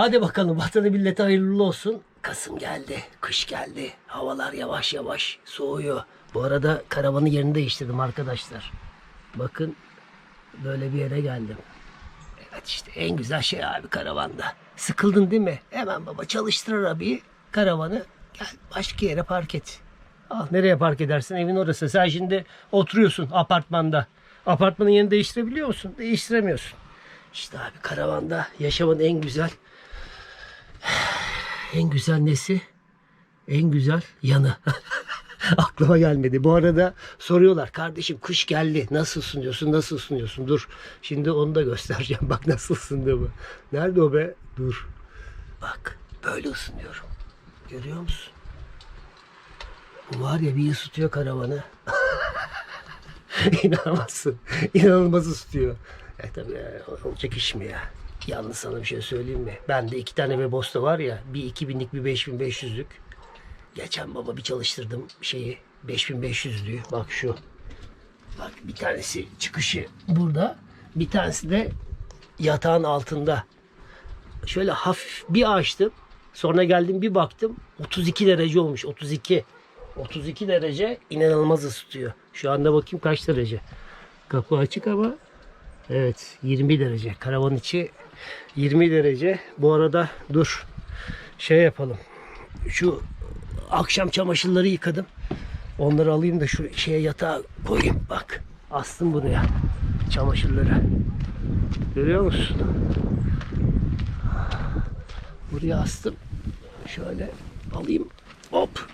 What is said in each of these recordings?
Hadi bakalım vatanı millete hayırlı olsun. Kasım geldi, kış geldi. Havalar yavaş yavaş soğuyor. Bu arada karavanı yerini değiştirdim arkadaşlar. Bakın böyle bir yere geldim. Evet işte en güzel şey abi karavanda. Sıkıldın değil mi? Hemen baba çalıştır arabayı, karavanı. Gel başka yere park et. Al nereye park edersin? Evin orası. Sen şimdi oturuyorsun apartmanda. Apartmanın yerini değiştirebiliyor musun? Değiştiremiyorsun. İşte abi karavanda yaşamın en güzel en güzel nesi? En güzel yanı. Aklıma gelmedi. Bu arada soruyorlar kardeşim kış geldi. Nasıl ısınıyorsun? Nasıl ısınıyorsun? Dur. Şimdi onu da göstereceğim. Bak nasıl ısındığımı. Nerede o be? Dur. Bak böyle ısınıyorum. Görüyor musun? Bu var ya bir ısıtıyor karavanı. İnanamazsın. İnanılmaz ısıtıyor. E tabii ya, olacak iş mi ya? Yalnız sana bir şey söyleyeyim mi? Bende iki tane Webosta var ya. Bir 2000'lik bir 5500'lük. Geçen baba bir çalıştırdım şeyi 5500'lüğü. Bak şu. Bak bir tanesi çıkışı burada. Bir tanesi de yatağın altında. Şöyle hafif bir açtım. Sonra geldim bir baktım. 32 derece olmuş. 32. 32 derece inanılmaz ısıtıyor. Şu anda bakayım kaç derece. Kapı açık ama evet 20 derece. Karavan içi 20 derece. Bu arada dur şey yapalım. Şu akşam çamaşırları yıkadım. Onları alayım da şu şeye yatağa koyayım. Bak astım buraya çamaşırları. Görüyor musun? Buraya astım. Şöyle alayım. Hop.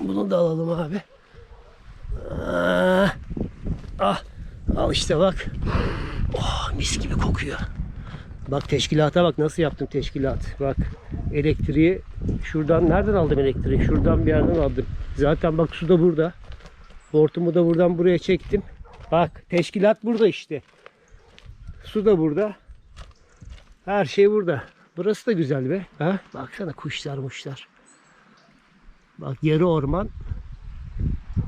Bunu da alalım abi. Ah. ah. Al işte bak. Oh, mis gibi kokuyor. Bak teşkilata bak nasıl yaptım teşkilat. Bak elektriği şuradan nereden aldım elektriği? Şuradan bir yerden aldım. Zaten bak su da burada. Hortumu da buradan buraya çektim. Bak teşkilat burada işte. Su da burada. Her şey burada. Burası da güzel be. Ha? Baksana kuşlar muşlar. Bak yarı orman,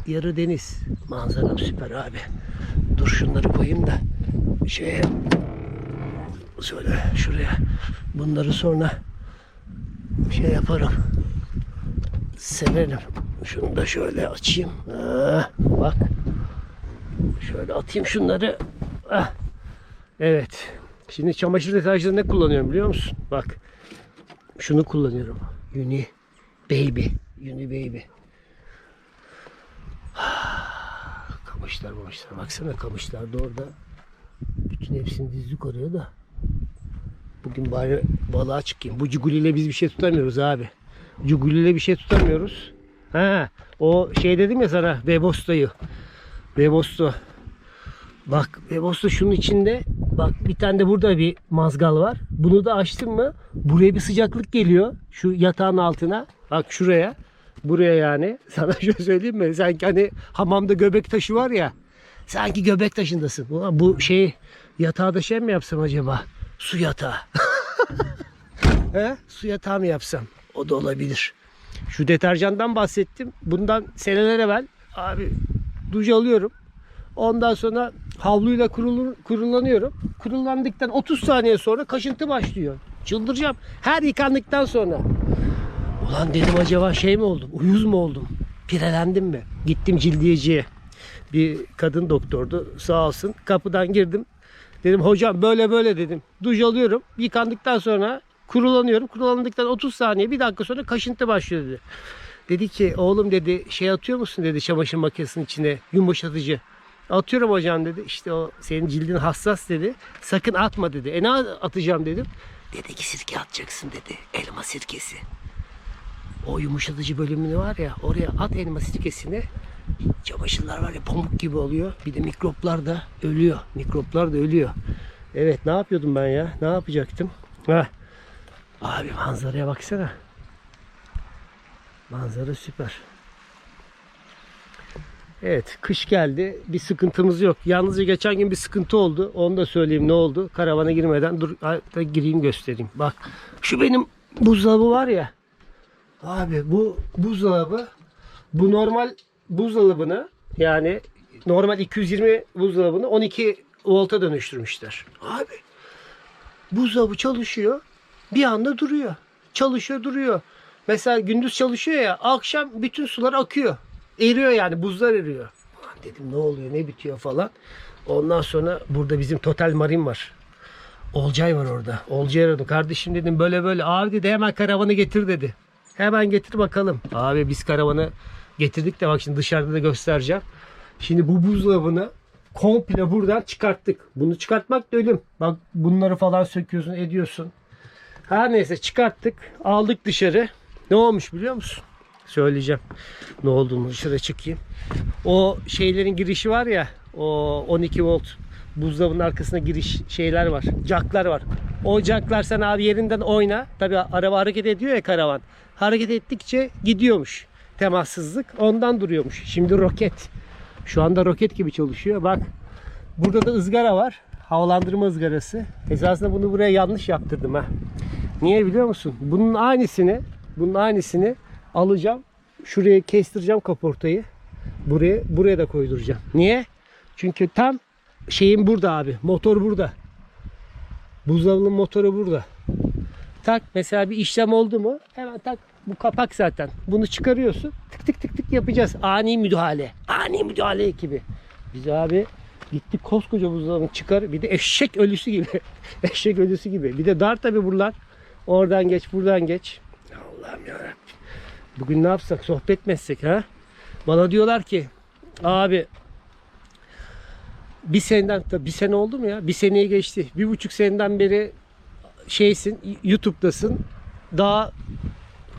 yarı deniz. Manzara süper abi. Dur şunları koyayım da şeye şöyle şuraya bunları sonra şey yaparım. Severim. Şunu da şöyle açayım. Ha, bak. Şöyle atayım şunları. Ah. Evet. Şimdi çamaşır deterjanı ne kullanıyorum biliyor musun? Bak. Şunu kullanıyorum. Uni Baby. Uni Baby. Kamışlar mamışlar. Baksana kamışlar da orada. Bütün hepsini dizdik oraya da. Bugün bari balığa çıkayım. Bu cuguliyle biz bir şey tutamıyoruz abi. Cuguliyle bir şey tutamıyoruz. Ha, o şey dedim ya sana Bebosta'yı. Bebosto. Bak Bebosto şunun içinde. Bak bir tane de burada bir mazgal var. Bunu da açtın mı buraya bir sıcaklık geliyor. Şu yatağın altına. Bak şuraya. Buraya yani. Sana şöyle söyleyeyim mi? Sanki hani hamamda göbek taşı var ya. Sanki göbek taşındasın. Ulan bu şey yatağı da şey mi yapsam acaba? Su yatağı. He? Su yatağı mı yapsam? O da olabilir. Şu deterjandan bahsettim. Bundan seneler evvel abi duş alıyorum. Ondan sonra havluyla kurulur, kurulanıyorum. Kurulandıktan 30 saniye sonra kaşıntı başlıyor. Çıldıracağım. Her yıkandıktan sonra. Ulan dedim acaba şey mi oldum? Uyuz mu oldum? Pirelendim mi? Gittim cildiyeciye. Bir kadın doktordu sağ olsun. Kapıdan girdim. Dedim hocam böyle böyle dedim. Duş alıyorum. Yıkandıktan sonra kurulanıyorum. Kurulandıktan 30 saniye bir dakika sonra kaşıntı başlıyor dedi. Dedi ki oğlum dedi şey atıyor musun dedi çamaşır makinesinin içine yumuşatıcı. Atıyorum hocam dedi. İşte o senin cildin hassas dedi. Sakın atma dedi. E ne atacağım dedim. Dedi ki sirke atacaksın dedi. Elma sirkesi. O yumuşatıcı bölümünü var ya oraya at elma sirkesini. Çamaşırlar var ya pamuk gibi oluyor. Bir de mikroplar da ölüyor. Mikroplar da ölüyor. Evet ne yapıyordum ben ya? Ne yapacaktım? Heh. Abi manzaraya baksana. Manzara süper. Evet kış geldi. Bir sıkıntımız yok. Yalnızca geçen gün bir sıkıntı oldu. Onu da söyleyeyim ne oldu. Karavana girmeden dur gireyim göstereyim. Bak şu benim buzdolabı var ya. Abi bu buzdolabı bu normal buzdolabını yani normal 220 buzdolabını 12 volta dönüştürmüşler. Abi buzdolabı çalışıyor. Bir anda duruyor. Çalışıyor duruyor. Mesela gündüz çalışıyor ya akşam bütün sular akıyor. Eriyor yani buzlar eriyor. Dedim ne oluyor ne bitiyor falan. Ondan sonra burada bizim Total Marin var. Olcay var orada. Olcay aradım. Kardeşim dedim böyle böyle. Abi dedi hemen karavanı getir dedi. Hemen getir bakalım. Abi biz karavanı getirdik de bak şimdi dışarıda da göstereceğim. Şimdi bu buzdolabını komple buradan çıkarttık. Bunu çıkartmak da ölüm. Bak bunları falan söküyorsun ediyorsun. Her neyse çıkarttık. Aldık dışarı. Ne olmuş biliyor musun? Söyleyeceğim. Ne olduğunu dışarı çıkayım. O şeylerin girişi var ya. O 12 volt buzdolabının arkasında giriş şeyler var. Jacklar var. O jacklar sen abi yerinden oyna. Tabi araba hareket ediyor ya karavan. Hareket ettikçe gidiyormuş. Temassızlık ondan duruyormuş. Şimdi roket. Şu anda roket gibi çalışıyor. Bak burada da ızgara var. Havalandırma ızgarası. Esasında bunu buraya yanlış yaptırdım ha. Niye biliyor musun? Bunun aynısını bunun aynısını alacağım. Şuraya kestireceğim kaportayı. Buraya buraya da koyduracağım. Niye? Çünkü tam şeyin burada abi. Motor burada. Buzdolabının motoru burada. Tak mesela bir işlem oldu mu hemen tak bu kapak zaten. Bunu çıkarıyorsun. Tık tık tık tık yapacağız. Ani müdahale. Ani müdahale ekibi. Biz abi gittik koskoca buzdolabını çıkar. Bir de eşek ölüsü gibi. eşek ölüsü gibi. Bir de dar tabi buralar. Oradan geç buradan geç. Allah'ım yarabbim. Bugün ne yapsak sohbet mi etsek ha? Bana diyorlar ki abi bir seneden bir sene oldu mu ya? Bir seneyi geçti. Bir buçuk seneden beri şeysin YouTube'dasın. Daha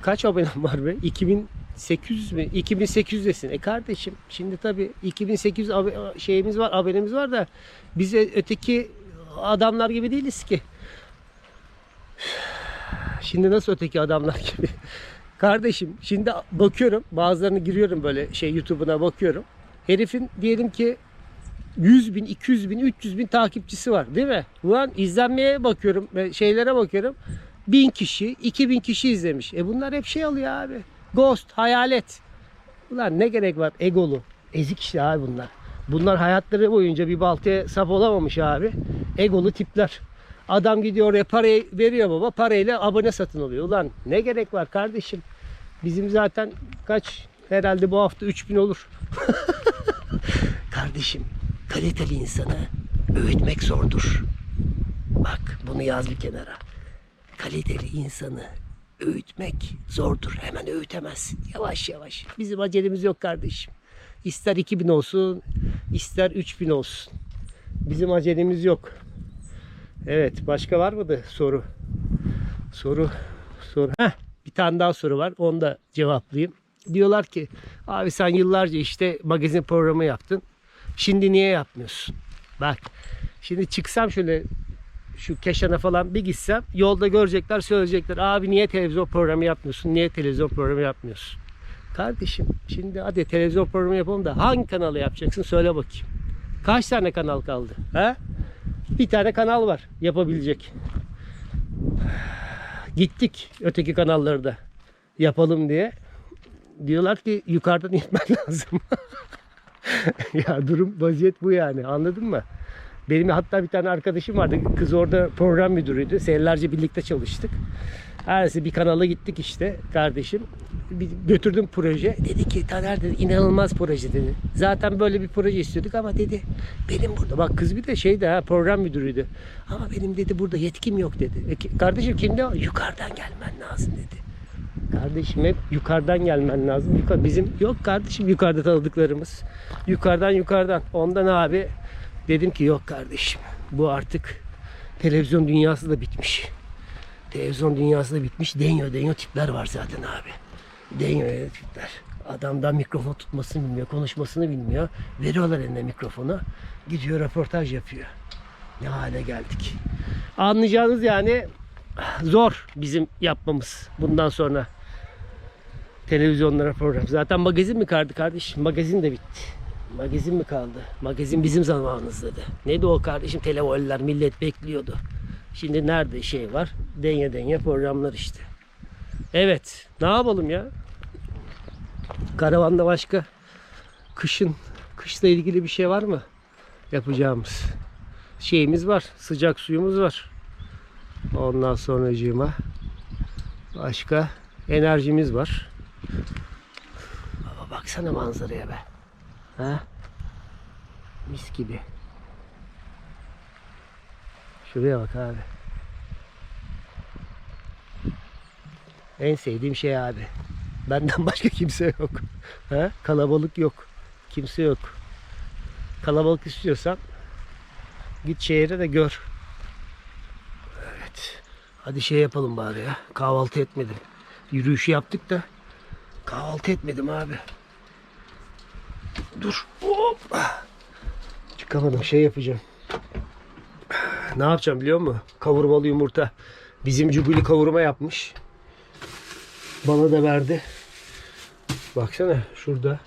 kaç abonem var be? 2800 mi? 2800'desin. E kardeşim şimdi tabii 2800 ab- şeyimiz var, abonemiz var da biz öteki adamlar gibi değiliz ki. Şimdi nasıl öteki adamlar gibi? Kardeşim şimdi bakıyorum bazılarını giriyorum böyle şey YouTube'una bakıyorum. Herifin diyelim ki 100 bin, 200 bin, 300 bin takipçisi var değil mi? Ulan izlenmeye bakıyorum, ve şeylere bakıyorum. 1000 kişi, 2000 kişi izlemiş. E bunlar hep şey alıyor abi. Ghost, hayalet. Ulan ne gerek var egolu. Ezik işte abi bunlar. Bunlar hayatları boyunca bir baltaya sap olamamış abi. Egolu tipler. Adam gidiyor oraya parayı veriyor baba. Parayla abone satın alıyor. Ulan ne gerek var kardeşim? Bizim zaten kaç herhalde bu hafta 3000 olur. Kardeşim, kaliteli insanı öğütmek zordur. Bak bunu yaz bir kenara. Kaliteli insanı öğütmek zordur. Hemen öğütemezsin. Yavaş yavaş. Bizim acelemiz yok kardeşim. İster 2000 olsun, ister 3000 olsun. Bizim acelemiz yok. Evet, başka var mıydı soru? Soru, soru. Heh, bir tane daha soru var. Onu da cevaplayayım. Diyorlar ki, abi sen yıllarca işte magazin programı yaptın. Şimdi niye yapmıyorsun? Bak, şimdi çıksam şöyle şu Keşan'a falan bir gitsem yolda görecekler söyleyecekler. Abi niye televizyon programı yapmıyorsun? Niye televizyon programı yapmıyorsun? Kardeşim şimdi hadi televizyon programı yapalım da hangi kanalı yapacaksın söyle bakayım. Kaç tane kanal kaldı? Ha? Bir tane kanal var yapabilecek. Gittik öteki kanalları da yapalım diye. Diyorlar ki yukarıdan inmen lazım. ya durum vaziyet bu yani anladın mı? Benim hatta bir tane arkadaşım vardı. Kız orada program müdürüydü. Senelerce birlikte çalıştık. Her neyse bir kanala gittik işte kardeşim. Bir götürdüm proje. Dedi ki Taner dedi inanılmaz proje dedi. Zaten böyle bir proje istiyorduk ama dedi benim burada bak kız bir de şeydi ha program müdürüydü. Ama benim dedi burada yetkim yok dedi. E, kardeşim kimde? Yukarıdan gelmen lazım dedi. Kardeşim hep yukarıdan gelmen lazım. Yukarı, bizim yok kardeşim yukarıda tanıdıklarımız. Yukarıdan yukarıdan. Ondan abi dedim ki yok kardeşim. Bu artık televizyon dünyası da bitmiş. Televizyon dünyası da bitmiş. Denyo denyo tipler var zaten abi. Denyo tipler. Adamdan mikrofon tutmasını bilmiyor, konuşmasını bilmiyor. Veriyorlar eline mikrofonu. Gidiyor röportaj yapıyor. Ne hale geldik. Anlayacağınız yani zor bizim yapmamız bundan sonra televizyonlara program. Zaten magazin mi kaldı kardeşim? Magazin de bitti. Magazin mi kaldı? Magazin bizim zamanımızda da. Neydi o kardeşim? Televoller millet bekliyordu. Şimdi nerede şey var? Denye denye programlar işte. Evet. Ne yapalım ya? Karavanda başka kışın kışla ilgili bir şey var mı? Yapacağımız. Şeyimiz var. Sıcak suyumuz var. Ondan sonracığıma başka enerjimiz var. Baba baksana manzaraya be. Ha? Mis gibi. Şuraya bak abi. En sevdiğim şey abi. Benden başka kimse yok. Ha? Kalabalık yok. Kimse yok. Kalabalık istiyorsan git şehre de gör. Evet. Hadi şey yapalım bari ya. Kahvaltı etmedim. Yürüyüşü yaptık da kahvaltı etmedim abi. Dur. Hop. Çıkamadım. Şey yapacağım. Ne yapacağım biliyor musun? Kavurmalı yumurta. Bizim Cuguli kavurma yapmış. Bana da verdi. Baksana şurada.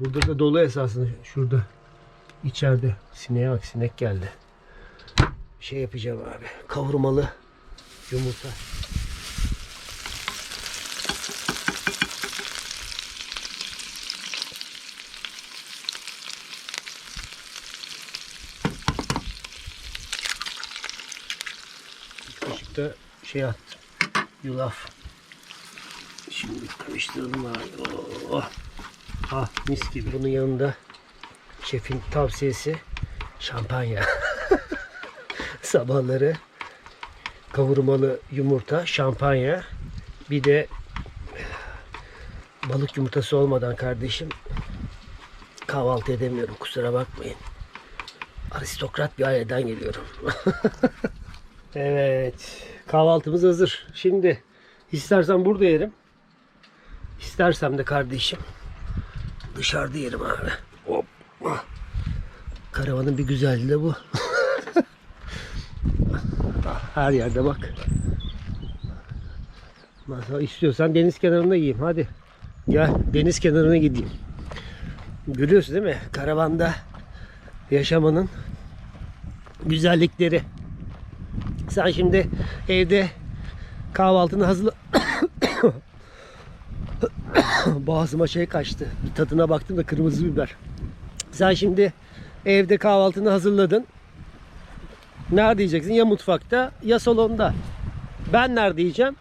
Burada da dolu esasında şurada. İçeride. Sineğe bak sinek geldi. Şey yapacağım abi. Kavurmalı yumurta. Bir kaşık da şey attım. Yulaf. Şimdi karıştıralım abi. Oh. Ah mis gibi. Bunun yanında şefin tavsiyesi şampanya. Sabahları kavurmalı yumurta, şampanya. Bir de balık yumurtası olmadan kardeşim kahvaltı edemiyorum. Kusura bakmayın. Aristokrat bir aileden geliyorum. evet. Kahvaltımız hazır. Şimdi istersen burada yerim. İstersem de kardeşim dışarıda yerim abi. Hop. Karavanın bir güzelliği de bu. Her yerde bak. Mesela istiyorsan deniz kenarında yiyeyim. Hadi. Gel deniz kenarına gideyim. Görüyorsun değil mi? Karavanda yaşamanın güzellikleri. Sen şimdi evde kahvaltını hazırla... Boğazıma şey kaçtı. Bir tadına baktım da kırmızı biber. Sen şimdi evde kahvaltını hazırladın. Nerede yiyeceksin? Ya mutfakta ya salonda. Ben nerede yiyeceğim?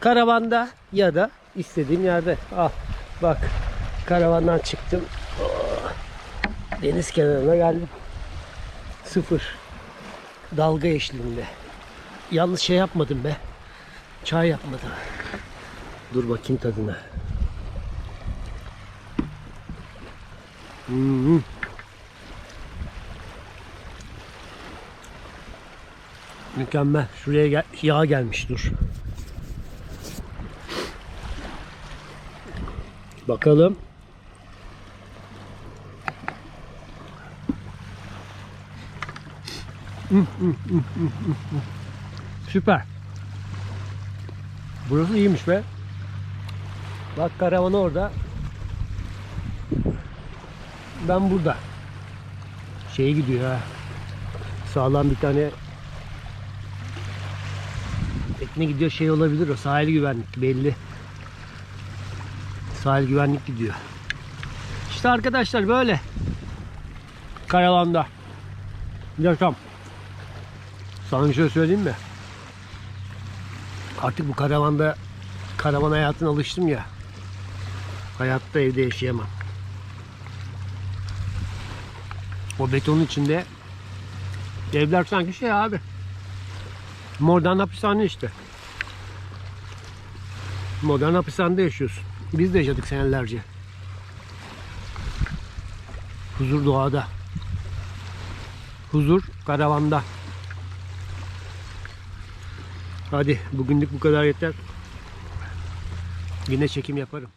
Karavanda ya da istediğim yerde. Al bak karavandan çıktım. Oh, Deniz kenarına geldim. Sıfır. Dalga eşliğinde. Yalnız şey yapmadım be. Çay yapmadım. Dur bakayım tadına. Hmm. Mükemmel. Şuraya gel yağ gelmiş dur. Bakalım. Hmm, hmm, hmm, hmm, hmm, hmm. Süper. Burası iyiymiş be. Bak karavan orada. Ben burada. Şey gidiyor ha. Sağlam bir tane tekne gidiyor şey olabilir o sahil güvenlik belli. Sahil güvenlik gidiyor. İşte arkadaşlar böyle. Karavanda. Yaşam. Sana bir şey söyleyeyim mi? Artık bu karavanda karavan hayatına alıştım ya. Hayatta evde yaşayamam. O betonun içinde evler sanki şey abi. Modern hapishane işte. Modern hapishanede yaşıyorsun. Biz de yaşadık senelerce. Huzur doğada. Huzur karavanda. Hadi bugünlük bu kadar yeter. Yine çekim yaparım.